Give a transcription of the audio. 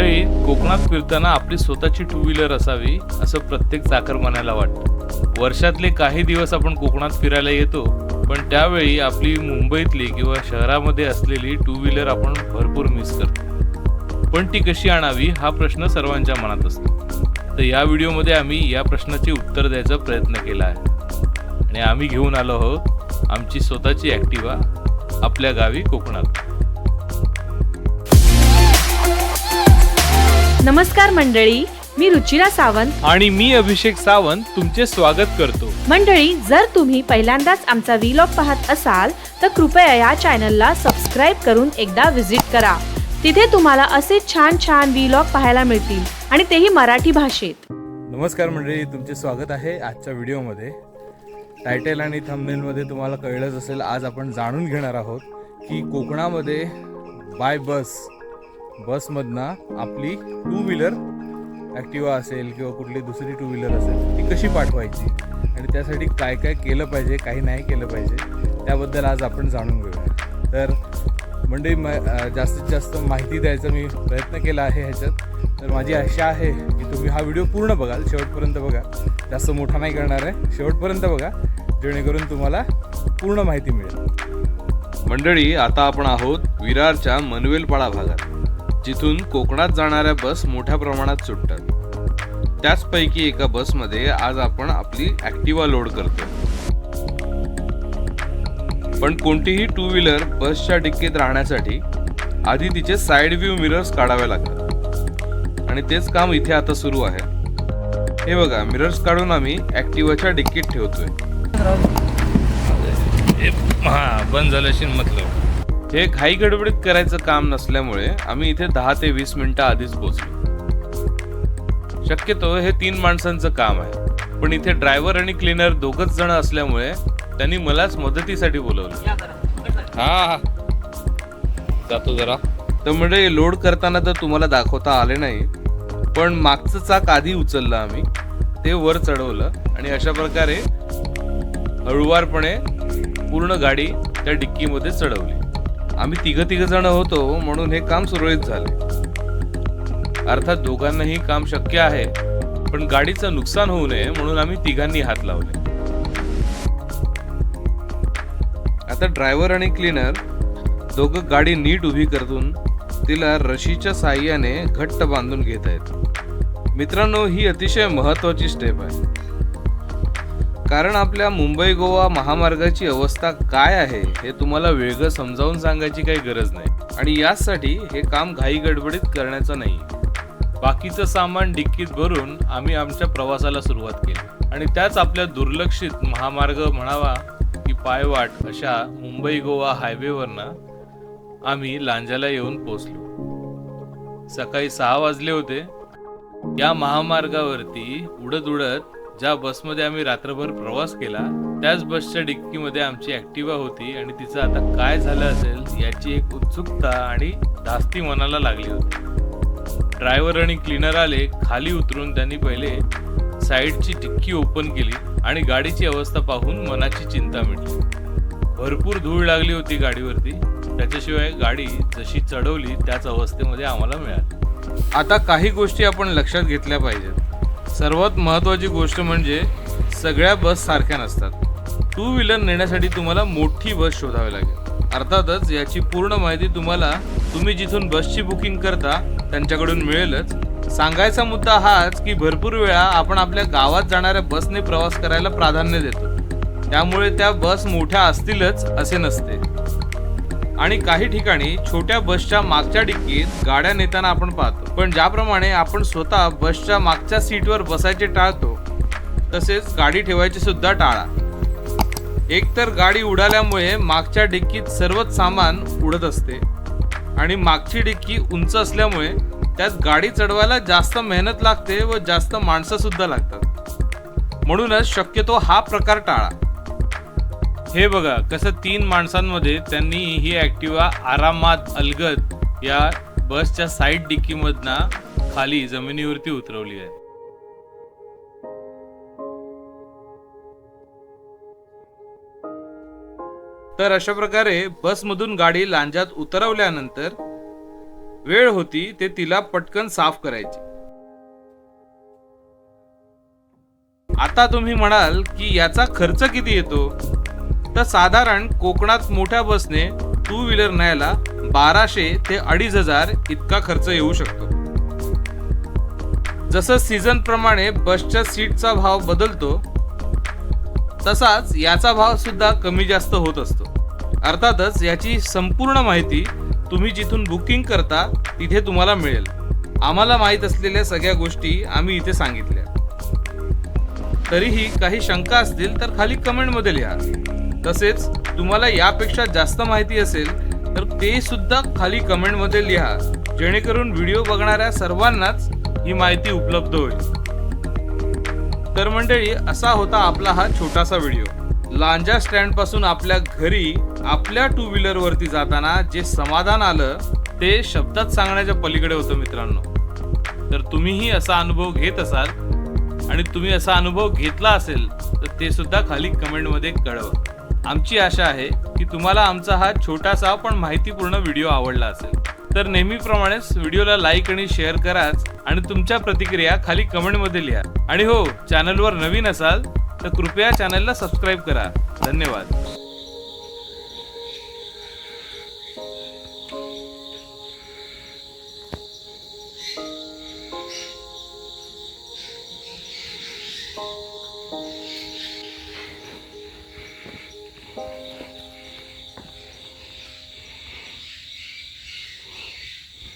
मंडळी कोकणात फिरताना आपली स्वतःची टू व्हीलर असावी असं प्रत्येक चाकरमान्याला वाटतं. वर्षातले काही दिवस आपण कोकणात फिरायला येतो पण त्यावेळी आपली मुंबईतली किंवा शहरामध्ये असलेली टू व्हीलर आपण भरपूर मिस करतो. पण ती कशी आणावी हा प्रश्न सर्वांच्या मनात असतो. तर या व्हिडिओमध्ये आम्ही या प्रश्नाचे उत्तर द्यायचा प्रयत्न केला आहे. आणि आम्ही घेऊन आलो आहोत आमची स्वतःची ॲक्टिवा आपल्या गावी कोकणात. नमस्कार मंडळी मी रुचिरा सावंत. आणि मी अभिषेक सावंत तुमचे स्वागत करतो. मंडळी जर तुम्ही पहिल्यांदाच आमचा व्लॉग पाहत असाल तर कृपया या चॅनलला सबस्क्राईब करून एकदा व्हिजिट करा. तिथे तुम्हाला असे छान छान व्लॉग पाहायला मिळतील आणि तेही मराठी भाषेत. नमस्कार मंडळी तुमचे स्वागत आहे आजच्या व्हिडिओमध्ये. टायटल आणि थंबनेलमध्ये तुम्हाला कळलंच असेल आज आपण जाणून घेणार आहोत की कोकणामध्ये बाय बस बसमधनं आपली टू व्हीलर ॲक्टिवा असेल किंवा कुठली दुसरी टू व्हीलर असेल ती कशी पाठवायची? आणि त्यासाठी काय काय केलं पाहिजे काही नाही केलं पाहिजे त्याबद्दल आज आपण जाणून घेऊया. तर मंडळी म जास्तीत जास्त माहिती द्यायचा मी प्रयत्न केला आहे ह्याच्यात. तर माझी आशा आहे की तुम्ही हा व्हिडिओ पूर्ण बघाल शेवटपर्यंत बघा. जास्त मोठा नाही करणार आहे शेवटपर्यंत बघा जेणेकरून तुम्हाला पूर्ण माहिती मिळेल. मंडळी आता आपण आहोत विरारच्या मनवेलपाडा भागात. जिथून कोकणात जाणाऱ्या बस मोठ्या प्रमाणात सुटतात. त्याचपैकी एका बसमध्ये आज आपण आपली ॲक्टिवा लोड करतो पण कोणतीही टू व्हीलर बसच्या डिक्कीत राहण्यासाठी आधी तिचे साईड व्ह्यू मिरर्स काढावे लागतात. आणि तेच काम इथे आता सुरू आहे. हे बघा मिरर्स काढून आम्ही ॲक्टिवाच्या डिक्कीत ठेवतोय. हा बंद झाल्याशी मतलब हे घाई गडबडीत करायचं काम नसल्यामुळे आम्ही इथे दहा ते वीस मिनिटं आधीच पोहोचलो. शक्यतो हे तीन माणसांचं काम आहे. पण इथे ड्रायव्हर आणि क्लीनर दोघच जण असल्यामुळे त्यांनी मलाच मदतीसाठी बोलवलं. हा. जातो जरा. तर म्हणजे लोड करताना तर तुम्हाला दाखवता आले नाही पण मागचं चाक आधी उचललं आम्ही. ते वर चढवलं आणि अशा प्रकारे हळुवारपणे पूर्ण गाडी त्या डिक्कीमध्ये चढवली. आम्ही तिघ तिघ जण होतो म्हणून हे काम सुरळीत झाले. अर्थात दोघांनाही काम शक्य आहे पण गाडीचं नुकसान होऊ नये म्हणून आम्ही तिघांनी हात लावले. आता ड्रायव्हर आणि क्लीनर दोघं गाडी नीट उभी करून तिला रशीच्या साह्याने घट्ट बांधून घेत आहेत. मित्रांनो ही अतिशय महत्वाची स्टेप आहे. कारण आपल्या मुंबई गोवा महामार्गाची अवस्था काय आहे हे तुम्हाला वेगळं समजावून सांगायची काही गरज नाही. आणि याचसाठी हे काम घाई गडबडीत करण्याचं नाही. बाकीचं सामान डिक्कीत भरून आम्ही आमच्या प्रवासाला सुरुवात केली. आणि त्याच आपल्या दुर्लक्षित महामार्ग म्हणावा की पायवाट अशा मुंबई गोवा हायवेवरनं आम्ही लांजाला येऊन पोचलो सकाळी सहा वाजले होते. या महामार्गावरती उडत उडत ज्या बसमध्ये आम्ही रात्रभर प्रवास केला त्याच बसच्या डिक्कीमध्ये आमची ऍक्टिवा होती आणि तिचं आता काय झालं असेल याची एक उत्सुकता आणि धास्ती मनाला लागली होती. ड्रायव्हर आणि क्लीनर आले खाली उतरून त्यांनी पहिले साईडची डिक्की ओपन केली आणि गाडीची अवस्था पाहून मनाची चिंता मिटली. भरपूर धूळ लागली होती गाडीवरती. त्याच्याशिवाय गाडी जशी चढवली त्याच अवस्थेमध्ये आम्हाला मिळाली. आता काही गोष्टी आपण लक्षात घेतल्या पाहिजेत. सर्वात महत्त्वाची गोष्ट म्हणजे सगळ्या बस सारख्या नसतात. टू व्हीलर नेण्यासाठी तुम्हाला मोठी बस शोधावी लागेल. अर्थातच याची पूर्ण माहिती तुम्हाला तुम्ही जिथून बसची बुकिंग करता त्यांच्याकडून मिळेलच. सांगायचा मुद्दा हाच की भरपूर वेळा आपण आपल्या गावात जाणाऱ्या बसने प्रवास करायला प्राधान्य देतो. त्यामुळे त्या बस मोठ्या असतीलच असे नसते. आणि काही ठिकाणी छोट्या बसच्या मागच्या डिक्कीत गाड्या नेताना आपण पाहतो. पण ज्याप्रमाणे आपण स्वतः बसच्या मागच्या सीटवर बसायचे टाळतो तसेच गाडी ठेवायची सुद्धा टाळा. एकतर गाडी उडाल्यामुळे मागच्या डिक्कीत सर्वच सामान उडत असते आणि मागची डिक्की उंच असल्यामुळे त्यात गाडी चढवायला जास्त मेहनत लागते व जास्त माणसंसुद्धा लागतात. म्हणूनच शक्यतो हा प्रकार टाळा. हे बघा कसं तीन माणसांमध्ये त्यांनी ही ऍक्टिवा आरामात अलगत या बसच्या साईड डिक्कीमधना खाली जमिनीवरती उतरवली आहे. तर अशा प्रकारे बसमधून गाडी लांजात उतरवल्यानंतर वेळ होती ते तिला पटकन साफ करायची. आता तुम्ही म्हणाल की याचा खर्च किती येतो? तर साधारण कोकणात मोठ्या बसने टू व्हीलर न्यायला बाराशे ते अडीच हजार इतका खर्च येऊ शकतो. जसं सीझन प्रमाणे बसच्या सीटचा भाव बदलतो तसाच याचा भाव सुद्धा कमी जास्त होत असतो. अर्थातच याची संपूर्ण माहिती तुम्ही जिथून बुकिंग करता तिथे तुम्हाला मिळेल. आम्हाला माहीत असलेल्या सगळ्या गोष्टी आम्ही इथे सांगितल्या. तरीही काही शंका असतील तर खाली कमेंटमध्ये लिहा. तसेच तुम्हाला यापेक्षा जास्त माहिती असेल तर ते सुद्धा खाली कमेंटमध्ये लिहा. जेणेकरून व्हिडिओ बघणाऱ्या सर्वांनाच ही माहिती उपलब्ध होईल. तर मंडळी असा होता आपला हा छोटासा व्हिडिओ. लांजा स्टँडपासून आपल्या घरी आपल्या टू व्हीलर वरती जाताना जे समाधान आलं ते शब्दात सांगण्याच्या पलीकडे होतं मित्रांनो. तर तुम्हीही असा अनुभव घेत असाल आणि तुम्ही असा अनुभव घेतला असेल तर ते सुद्धा खाली कमेंटमध्ये कळवा. आमची आशा आहे की तुम्हाला आमचा हा छोटासा पण माहितीपूर्ण व्हिडिओ आवडला असेल. तर नेहमीप्रमाणेच व्हिडिओला लाईक आणि शेअर कराच आणि तुमच्या प्रतिक्रिया खाली कमेंटमध्ये लिहा. आणि हो चॅनलवर नवीन असाल तर कृपया चॅनलला सबस्क्राईब करा. धन्यवाद.